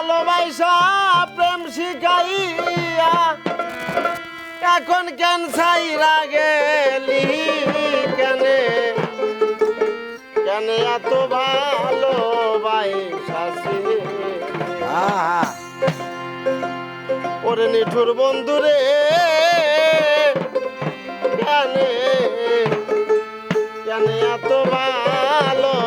ভালোবাসা, প্রেম শিখাইয়া এখন কেন সাইরা গেলি কেন? কেন এত ভালোবাসি ওরে নিঠুর বন্ধুরে কেন? কেন এত ভালো